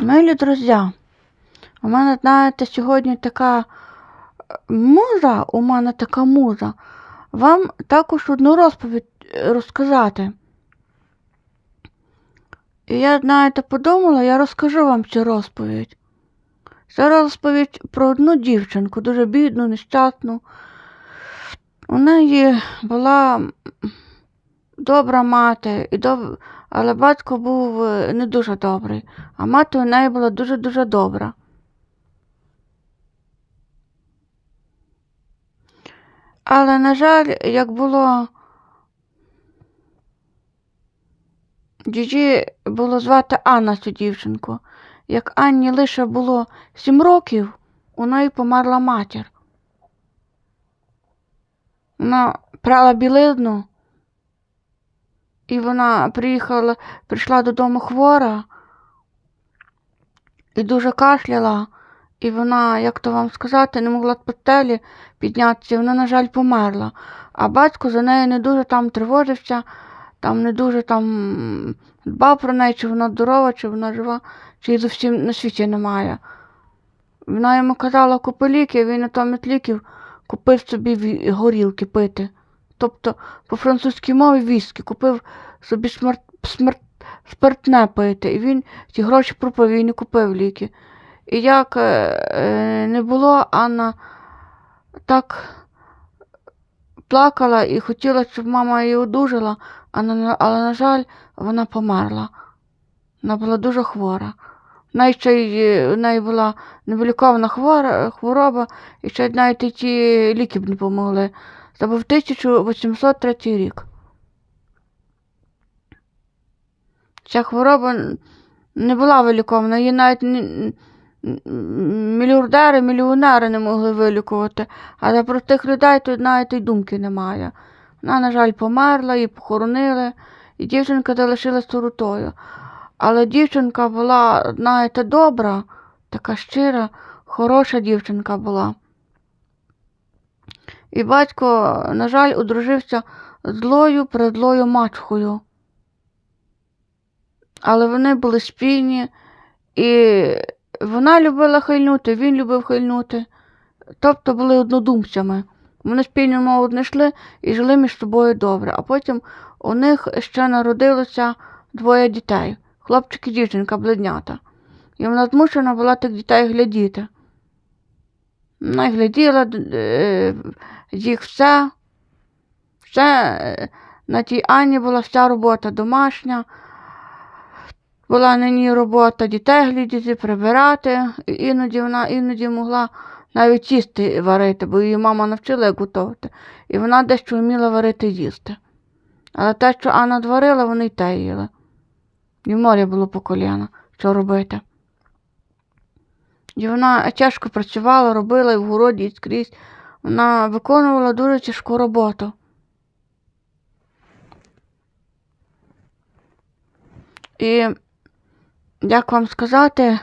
Милі друзі, у мене, знаєте, сьогодні така е, муза, у мене така муза. Вам також одну розповідь е, розказати. І я, знаєте, подумала, я розкажу вам цю розповідь. Це розповідь про одну дівчинку, дуже бідну, нещасну. У неї була добра мати, і доб... але батько був е, не дуже добрий, а мати у неї була дуже-дуже добра. Але, на жаль, як було Її було звати Анна цю дівчинку. Як Анні лише було сім років, у неї померла матір. Вона прала білизну, і вона приїхала, прийшла додому хвора і дуже кашляла, і вона, як то вам сказати, не могла з постелі піднятися, і вона, на жаль, померла. А батько за нею не дуже там тривожився, там не дуже там дбав про неї, чи вона здорова, чи вона жива, чи її зовсім на світі немає. Вона йому казала, купи ліки, він на тому ліків купив собі горілки пити. Тобто по французькій мові віскі, купив собі смерт, смерт, спиртне пити. І він ті гроші пропив і не купив ліки. І як е, е, не було, Анна так плакала і хотіла, щоб мама її одужала, а на- але, на жаль, вона померла. Вона була дуже хвора. Неї ще й в неї була невилікована хвора, хвороба, і ще навіть ті ліки б не помогли. Це був 1803 рік. Ця хвороба не була вилікована, її навіть мільярдери, мільйонери не могли вилікувати, але про тих людей тут навіть і думки немає. Вона, на жаль, померла, її похоронили, і дівчинка залишилась сиротою. Але дівчинка була, знаєте, добра, така щира, хороша дівчинка була. І батько, на жаль, одружився злою предлою мачхою. Але вони були спільні, і вона любила хильнути, він любив хильнути. Тобто були однодумцями. Вони спільну мову знайшли і жили між собою добре. А потім у них ще народилося двоє дітей хлопчик і дівчинка близнята. І вона змушена була тих дітей глядіти. Вона й гляділа е, їх все. Все е, на тій Анні була вся робота домашня. Була на ній робота дітей глядіти, прибирати. Іноді вона іноді могла навіть їсти варити, бо її мама навчила готувати. І вона дещо вміла варити їсти. Але те, що Анна зварила, вони й те їли. І морі було по коліна, що робити. І вона тяжко працювала, робила і в городі, і скрізь. Вона виконувала дуже тяжку роботу. І, як вам сказати,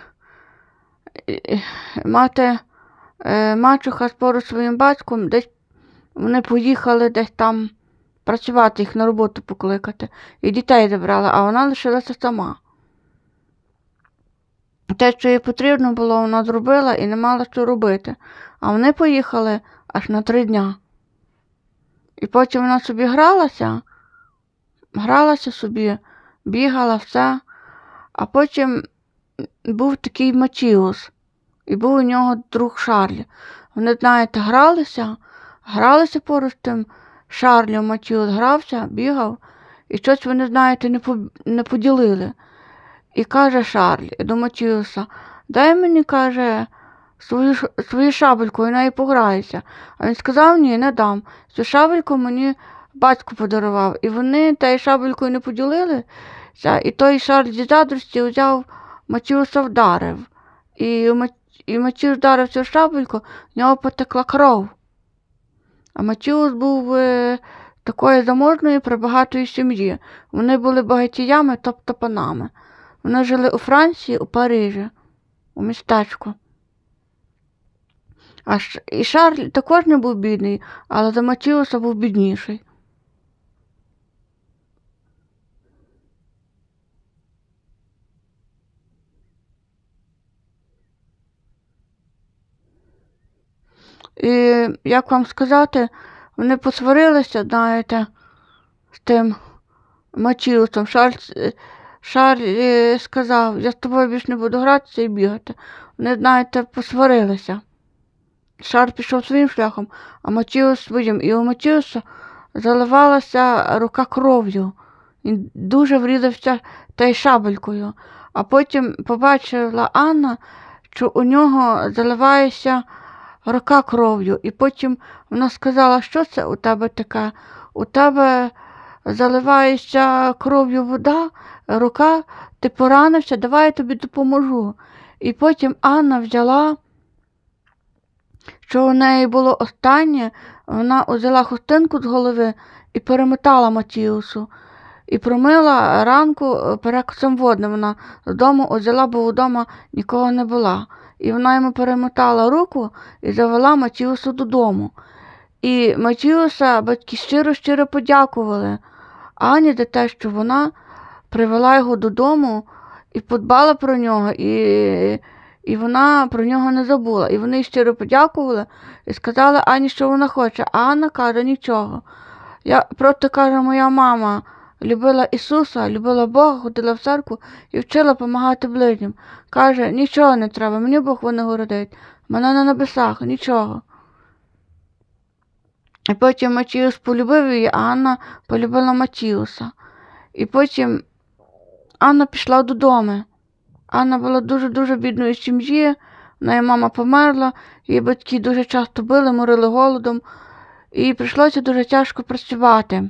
е, мати, е, мачуха спору зі своїм батьком, десь вони поїхали десь там працювати, їх на роботу покликати. І дітей забрала, а вона лишилася сама. Те, що їй потрібно було, вона зробила і не мала що робити. А вони поїхали аж на три дня. І потім вона собі гралася, гралася собі, бігала, все. А потім був такий Матіус, і був у нього друг Шарлі. Вони, знаєте, гралися, гралися поруч з тим Шарлем Матіус грався, бігав, і щось вони, знаєте, не поділили. І каже Шарль до Матіуса, дай мені, каже, свою, свою шабельку і нею пограюся. А він сказав, ні, не дам. Цю шабельку мені батько подарував. І вони тією шабелькою не поділилися, і той Шарль зі задрості взяв Матіуса вдарив. І, і Матіус вдарив цю шабельку, в нього потекла кров. А Матіус був е, такої заможної прибагатої сім'ї. Вони були багатіями, тобто панами. Вони жили у Франції, у Парижі, у містечку. А І Шарль також не був бідний, але за Доматіуса був бідніший. І як вам сказати, вони посварилися, знаєте, з тим Матіусом. Шарль е, Шарль е, сказав, я з тобою більше не буду гратися і бігати. Вони, знаєте, посварилися. Шарль пішов своїм шляхом, а Матіус своїм. І у Матіуса заливалася рука кров'ю. Він дуже врізався та й шабелькою. А потім побачила Анна, що у нього заливається рука кров'ю. І потім вона сказала, що це у тебе таке? У тебе заливається кров'ю вода, рука, ти поранився, давай я тобі допоможу. І потім Анна взяла, що у неї було останнє, вона взяла хустинку з голови і перемотала Матіусу. І промила ранку е, перекусом водним. Вона додому взяла, бо вдома нікого не була. І вона йому перемотала руку і завела Матіусу додому. І Матіуса батьки щиро-щиро подякували Ані за те, що вона привела його додому і подбала про нього, і, і вона про нього не забула. І вони щиро подякували і сказали Ані, що вона хоче. А Анна каже нічого. Я просто каже, моя мама любила Ісуса, любила Бога, ходила в церкву і вчила допомагати ближнім. Каже, нічого не треба, мені Бог винагородить. Мене на небесах, нічого. І потім Матіус полюбив її, а Анна полюбила Матіуса. І потім Анна пішла додому. Анна була дуже-дуже бідної сім'ї, в неї мама померла, її батьки дуже часто били, морили голодом, і прийшлося дуже тяжко працювати.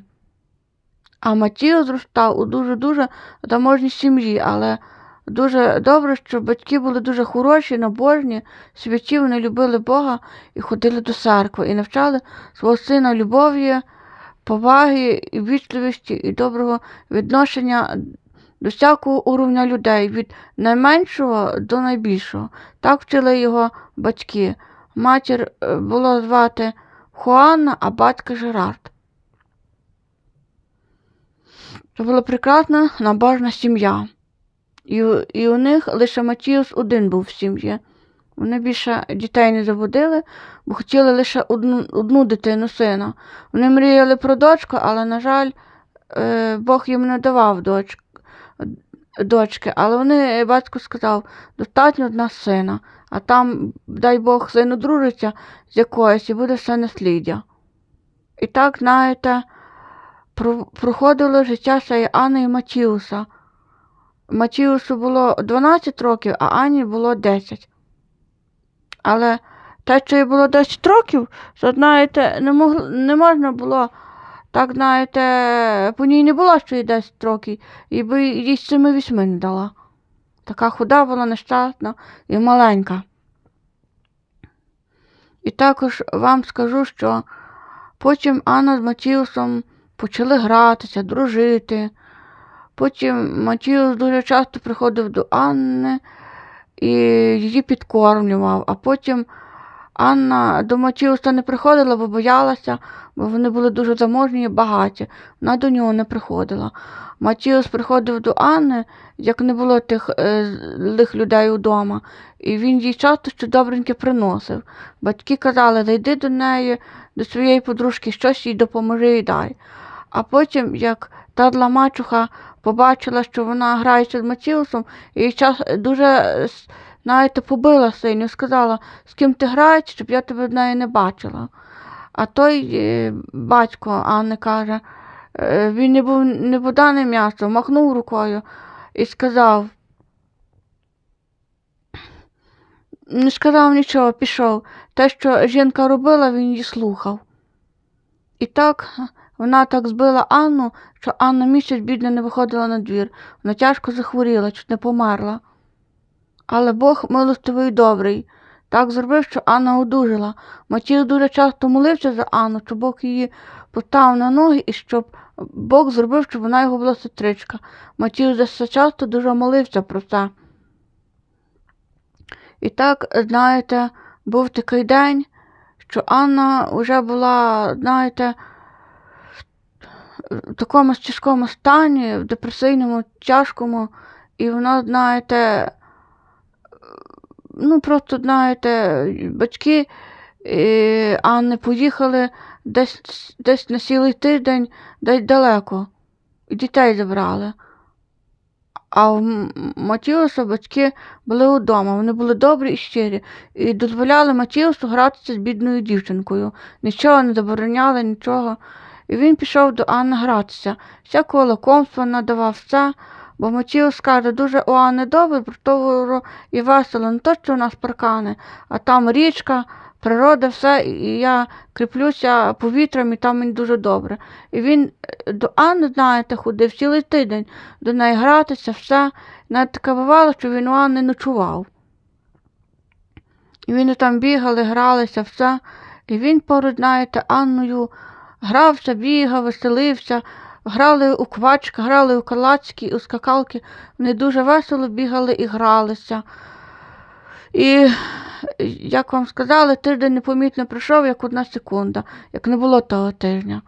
А Матіо зростав у дуже-дуже заможній сім'ї, але дуже добре, що батьки були дуже хороші, набожні, святі, вони любили Бога і ходили до церкви, і навчали свого сина любові, поваги, і вічливості і доброго відношення до всякого уровня людей, від найменшого до найбільшого. Так вчили його батьки. Матір е, було звати Хуанна, а батька Жерард. Це була прекрасна набожна сім'я. І, і у них лише Матіус один був в сім'ї. Вони більше дітей не заводили, бо хотіли лише одну, одну дитину сина. Вони мріяли про дочку, але, на жаль, е, Бог їм не давав доч, дочки. Але вони, батько сказав, достатньо одна сина, а там, дай Бог, син одружиться з якоюсь і буде все насліддя. І так, знаєте, проходило життя Анни і Матіуса. Матіусу було 12 років, а Ані було 10. Але те, що їй було 10 років, то, знаєте, не, мог, не можна було, так, знаєте, по ній не було, що їй 10 років, і би їй 7-8 не дала. Така худа була нещасна і маленька. І також вам скажу, що потім Анна з Матіусом почали гратися, дружити. Потім Матіус дуже часто приходив до Анни і її підкормлював, а потім Анна до Матіуса не приходила, бо боялася, бо вони були дуже заможні і багаті. Вона до нього не приходила. Матіус приходив до Анни, як не було тих е, злих людей вдома, і він їй часто що добреньке приносив. Батьки казали, зайди до неї, до своєї подружки, щось їй допоможи і дай. А потім, як та мачуха побачила, що вона грається з Матіусом, і час дуже знаєте, побила синю, сказала, з ким ти граєш, щоб я тебе з нею не бачила. А той е, батько Анни каже, е, він не був не вода, не м'ясо, махнув рукою і сказав. Не сказав нічого, пішов. Те, що жінка робила, він її слухав. І так вона так збила Анну, що Анна місяць бідна не виходила на двір. Вона тяжко захворіла, чуть не померла. Але Бог милостивий і добрий. Так зробив, що Анна одужала. Матій дуже часто молився за Анну, щоб Бог її поставив на ноги і щоб Бог зробив, щоб вона його була сестричка. Матій за часто дуже молився про це. І так, знаєте, був такий день, що Анна вже була, знаєте, в такому тяжкому стані, в депресивному, тяжкому, і вона, знаєте, ну просто, знаєте, батьки і Анни поїхали десь, десь на цілий тиждень десь далеко. І дітей забрали. А в Матіуса батьки були вдома, вони були добрі і щирі, і дозволяли Матіусу гратися з бідною дівчинкою. Нічого не забороняли, нічого. І він пішов до Анни гратися. Всякого лакомства надавав все, бо Матіус каже, дуже у Анни добре, про і весело, не то, що у нас паркани, а там річка, природа, все, і я кріплюся повітрям, і там мені дуже добре. І він е, до Анни, знаєте, ходив цілий тиждень до неї гратися, все. Навіть таке бувало, що він у Анни ночував. І вони там бігали, гралися, все. І він поруч, знаєте, Анною грався, бігав, веселився, грали у квачки, грали у калачки, у скакалки. Вони дуже весело бігали і гралися. І, як вам сказали, тиждень непомітно пройшов, як одна секунда, як не було того тижня.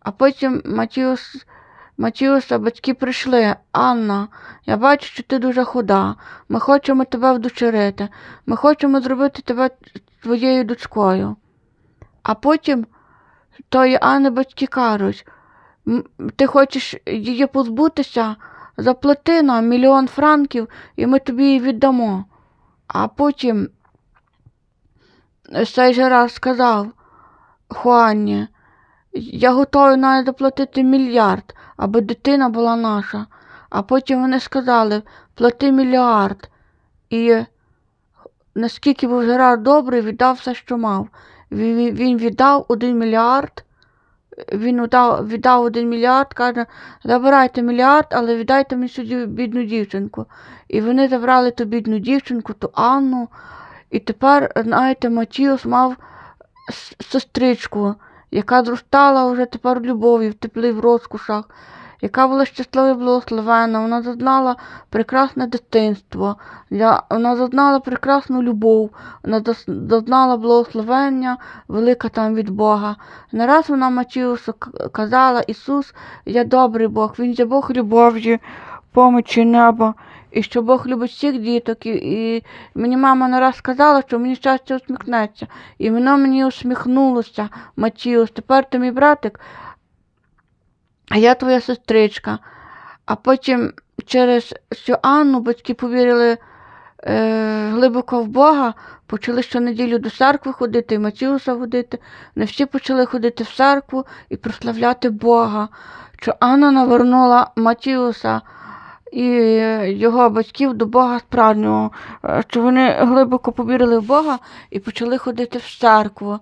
А потім Матіус, Матіуса батьки прийшли. Анна, я бачу, що ти дуже худа. Ми хочемо тебе вдочерити. Ми хочемо зробити тебе твоєю дочкою. А потім тої Анни батьки кажуть, ти хочеш її позбутися, заплати нам мільйон франків, і ми тобі її віддамо. А потім цей же раз сказав Хуанні, я готовий навіть заплатити мільярд, аби дитина була наша. А потім вони сказали, плати мільярд. І наскільки був Жерар добрий, віддав все, що мав. Він, віддав один мільярд. Він віддав, віддав один мільярд, каже, забирайте мільярд, але віддайте мені сюди бідну дівчинку. І вони забрали ту бідну дівчинку, ту Анну. І тепер, знаєте, Матіус мав сестричку, яка зростала вже тепер в любові, в теплі, в розкошах, яка була щаслива благословена, вона зазнала прекрасне дитинство, я- вона зазнала прекрасну любов, вона зазнала благословення, велика там від Бога. Не раз вона Матіусу казала, Ісус, я добрий Бог, Він є Бог любові, помочі неба. І що Бог любить всіх діток, і, і мені мама не раз сказала, що мені щастя усміхнеться. І воно мені усміхнулося, Матіус, тепер ти мій братик, а я твоя сестричка. А потім через що Анну батьки повірили е, глибоко в Бога, почали щонеділю до церкви ходити, і Матіуса водити. Не всі почали ходити в церкву і прославляти Бога. Що Анна навернула Матіуса і його батьків до Бога справжнього, е, що вони глибоко повірили в Бога і почали ходити в церкву.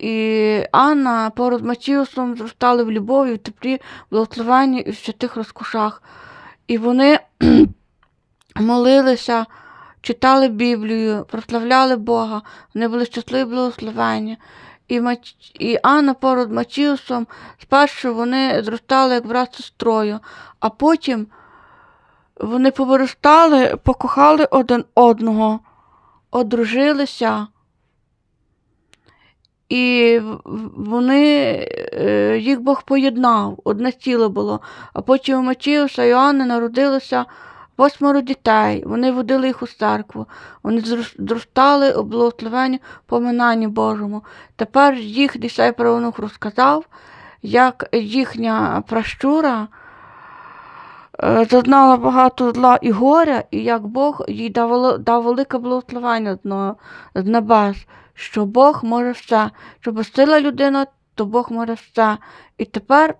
І Анна поруч з Матіусом зростали в любові, в теплі, благословенні і в святих розкошах. І вони молилися, читали Біблію, прославляли Бога, вони були щасливі, благословенні. І, Мать... і Анна поруч з Матіусом спершу вони зростали як брат з сестрою, а потім вони повиростали, покохали один одного, одружилися. І вони, е, їх Бог поєднав, одне тіло було. А потім у Матіуса і Анни народилося восьмеро дітей. Вони водили їх у церкву. Вони зростали у благословенні поминанні Божому. Тепер їх дісей правонух розказав, як їхня пращура е, зазнала багато зла і горя, і як Бог їй дав велике благословення з небес, що Бог може все. Що безсила людина, то Бог може все. І тепер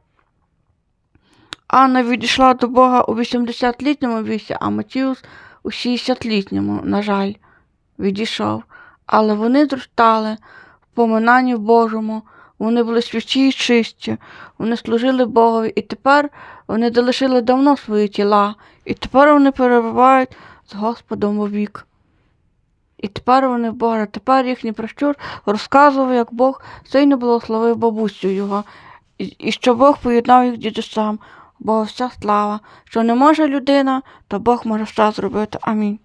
Анна відійшла до Бога у 80-літньому віці, а Матіус у 60-літньому, на жаль, відійшов. Але вони зростали в поминанні Божому, вони були святі і чисті, вони служили Богові, і тепер вони залишили давно свої тіла, і тепер вони перебувають з Господом у вік. І тепер вони Бога, тепер їхній пращур розказував, як Бог сильно благословив бабусю його, і, і що Бог поєднав їх дідусам, бо вся слава, що не може людина, то Бог може все зробити. Амінь.